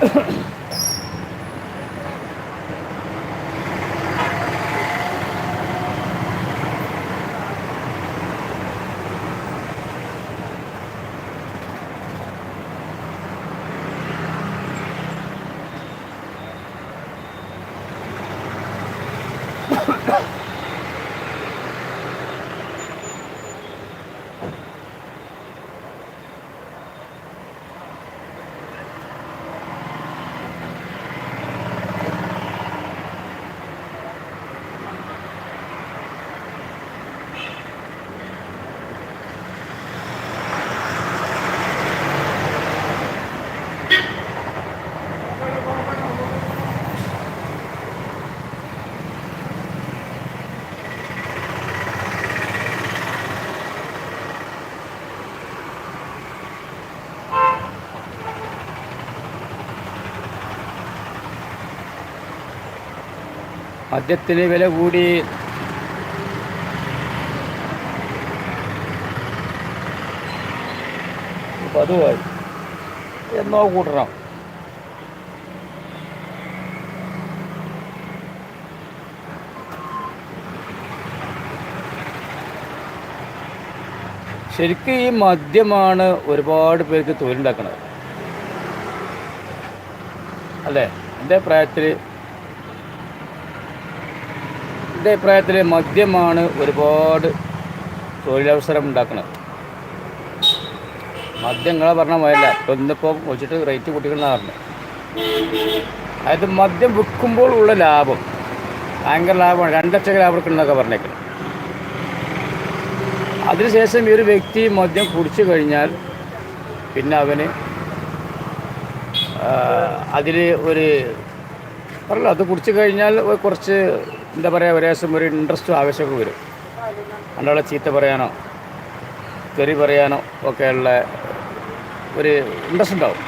Ha ha! മദ്യത്തിന് വില കൂടി. പതുവായി എന്നോ കൂട്ടണം. ശരിക്കും ഈ മദ്യമാണ് ഒരുപാട് പേർക്ക് തൊഴിലുണ്ടാക്കുന്നത് അല്ലേ? എന്റെ അഭിപ്രായത്തിൽ എന്റെ അഭിപ്രായത്തിൽ മദ്യമാണ് ഒരുപാട് തൊഴിലവസരം ഉണ്ടാക്കുന്നത്. മദ്യം പറഞ്ഞ പോയല്ല ഇപ്പം ഇന്നിപ്പോൾ വെച്ചിട്ട് റേറ്റ് കൂട്ടിക്കണമെന്നാണ് പറഞ്ഞു. അതായത് മദ്യം വിൽക്കുമ്പോൾ ഉള്ള ലാഭം ഭയങ്കര ലാഭമാണ്. രണ്ടക്ഷര ലാഭം എടുക്കണമെന്നൊക്കെ പറഞ്ഞേക്കണം. അതിനുശേഷം ഈ ഒരു വ്യക്തി മദ്യം കുടിച്ചു കഴിഞ്ഞാൽ പിന്നെ അവന് അതിൽ ഒരു പറയല്ലോ അത് കുടിച്ചു കഴിഞ്ഞാൽ കുറച്ച് എന്താ പറയുക ഒരു ദിവസം ഒരു ഇൻട്രസ്റ്റും ആവശ്യമൊക്കെ വരും. അല്ലാതെ ചീത്ത പറയാനോ തെറി പറയാനോ ഒക്കെയുള്ള ഒരു ഇൻട്രസ്റ്റ് ഉണ്ടാവും.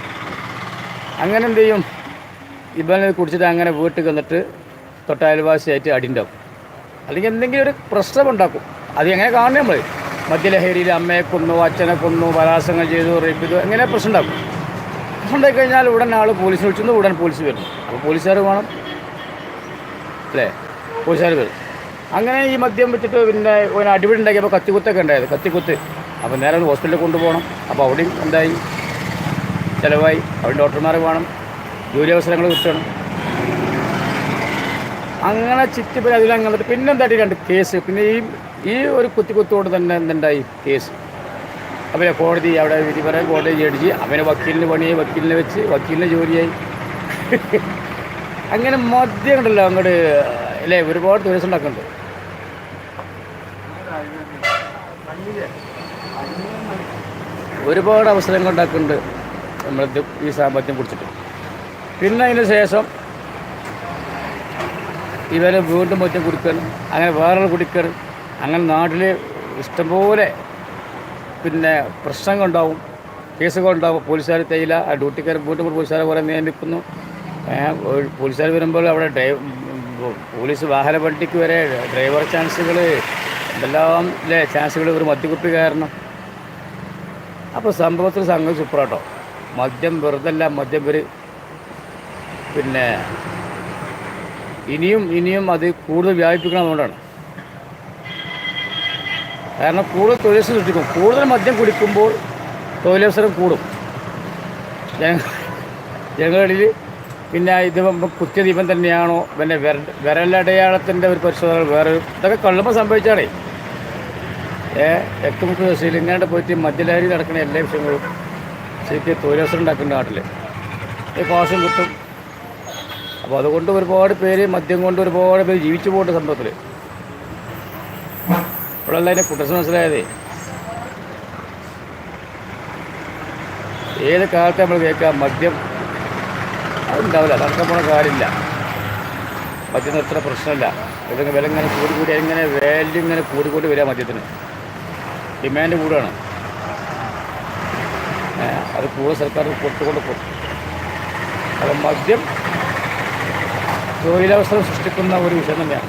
അങ്ങനെ എന്ത് ചെയ്യും? ഇവനെ കുടിച്ചിട്ട് അങ്ങനെ വീട്ടിൽ വന്നിട്ട് തൊട്ടയൽവാസിയായിട്ട് അടിണ്ടാവും അല്ലെങ്കിൽ എന്തെങ്കിലും ഒരു പ്രശ്നം ഉണ്ടാക്കും. അത് എങ്ങനെ കാണണം നമ്മൾ മദ്യലഹരിയിൽ അമ്മയെ കൊന്നു അച്ഛനെ കൊന്നു ബലാത്സംഗം ചെയ്തു റേപ്പ് ചെയ്തു എങ്ങനെ പ്രശ്നം ഉണ്ടാക്കും? പ്രശ്നം ഉണ്ടായി കഴിഞ്ഞാൽ ഉടൻ ആൾ പോലീസ് വിളിച്ചു ഉടൻ പോലീസ് വരുന്നു. അപ്പോൾ പോലീസുകാർ വേണം. അല്ലേ? പോലീസുകാർ വരും. അങ്ങനെ ഈ മദ്യം വെച്ചിട്ട് പിന്നെ ഒരു അടിപിടി ഉണ്ടാക്കിയപ്പോൾ കത്തിക്കുത്തൊക്കെ ഉണ്ടായത് കത്തിക്കുത്ത്. അപ്പോൾ നേരെ ഹോസ്പിറ്റലിൽ കൊണ്ടുപോകണം. അപ്പോൾ അവിടെയും എന്തായി? ചിലവായി. അവിടെ ഡോക്ടർമാരെ വേണം ജോലി അവസരങ്ങൾ കിട്ടണം. അങ്ങനെ ചുറ്റിപ്പറ്റി അതിലങ്ങനെ പിന്നെ എന്തായിട്ട് രണ്ട് കേസ് പിന്നെ ഈ ഈ ഒരു കുത്തിക്കുത്തോട് തന്നെ എന്തുണ്ടായി കേസ് അവരെ കോടതി അവിടെ വിധി പറയാൻ കോടതി ജഡ്ജി അവനെ വക്കീലിന് പണിയായി വക്കീലിനെ വെച്ച് വക്കീലിനെ ജോലിയായി. അങ്ങനെ മദ്യം ഉണ്ടല്ലോ അങ്ങോട്ട് അല്ലേ ഒരുപാട് ടൂറിസം ഉണ്ടാക്കുന്നുണ്ട് ഒരുപാട് അവസരങ്ങൾ ഉണ്ടാക്കുന്നുണ്ട് നമ്മൾ ഈ സാമ്പത്തികം കുടിച്ചിട്ട്. പിന്നെ അതിന് ശേഷം ഇവരെ വീണ്ടും മറ്റും കുടിക്കണം അങ്ങനെ വേറൊരു കുടിക്കണം. അങ്ങനെ നാട്ടിൽ ഇഷ്ടംപോലെ പിന്നെ പ്രശ്നങ്ങളുണ്ടാവും കേസുകളുണ്ടാവും. പോലീസുകാർ തേയില ആ ഡ്യൂട്ടിക്കാർ വീണ്ടും പോലീസുകാരെ കുറേ നിയമിക്കുന്നു. പോലീസുകാർ വരുമ്പോൾ അവിടെ പോലീസ് വാഹന പട്ടിക്ക് വരെ ഡ്രൈവർ ചാൻസുകൾ എന്തെല്ലാം അല്ലേ ചാൻസുകൾ ഒരു മദ്യക്കുപ്പി കാരണം. അപ്പോൾ സംഭവത്തിൽ സംഘം സൂപ്പറാട്ടോ മദ്യം വെറുതല്ല മദ്യം വരും പിന്നെ ഇനിയും ഇനിയും അത് കൂടുതൽ വ്യാപിപ്പിക്കണം അതുകൊണ്ടാണ് കാരണം കൂടുതൽ തൊഴിലവസരം സൃഷ്ടിക്കും. കൂടുതൽ മദ്യം കുടിക്കുമ്പോൾ തൊഴിലവസരം കൂടും. ജന- ജനങ്ങളിൽ പിന്നെ ഇത് കുത്തിയ ദീപം തന്നെയാണോ? പിന്നെ വിര വിരലടയാളത്തിന്റെ ഒരു പരിശോധന വേറെ ഇതൊക്കെ കൊള്ളുമ്പോൾ സംഭവിച്ചാണേ ഏ എട്ടുമുക്ക് ഇങ്ങാണ്ട് പോയിട്ട് മദ്യലഹരി നടക്കുന്ന എല്ലാ വിഷയങ്ങളും ശരിക്കും തൊഴിലവസരം ഉണ്ടാക്കുന്ന നാട്ടിൽ ഈ കോശം കിട്ടും അപ്പോൾ അതുകൊണ്ട് ഒരുപാട് പേര് മദ്യം കൊണ്ട് ഒരുപാട് പേര് ജീവിച്ചു പോകേണ്ട സംഭവത്തിൽ ഇപ്പോഴല്ല അതിന്റെ കുട്ടസ് മനസ്സിലായതേ. ഏത് കാലത്ത് നമ്മൾ കേൾക്കാം മദ്യം അതുണ്ടാവില്ല നടക്കാൻ പോണ കാര്യമില്ല. മദ്യത്തിന് എത്ര പ്രശ്നമില്ല. ഇതൊക്കെ വില ഇങ്ങനെ കൂടി കൂടി ഇങ്ങനെ വാല്യൂ ഇങ്ങനെ കൂടി കൂടി വരിക മദ്യത്തിന്. ഡിമാൻഡ് കൂടുകയാണ് അത് കൂടുതൽ സർക്കാർ കൊടുത്തുകൊണ്ട് പോകും അപ്പം മദ്യം തൊഴിലവസരം സൃഷ്ടിക്കുന്ന ഒരു വിഷയം തന്നെയാണ്.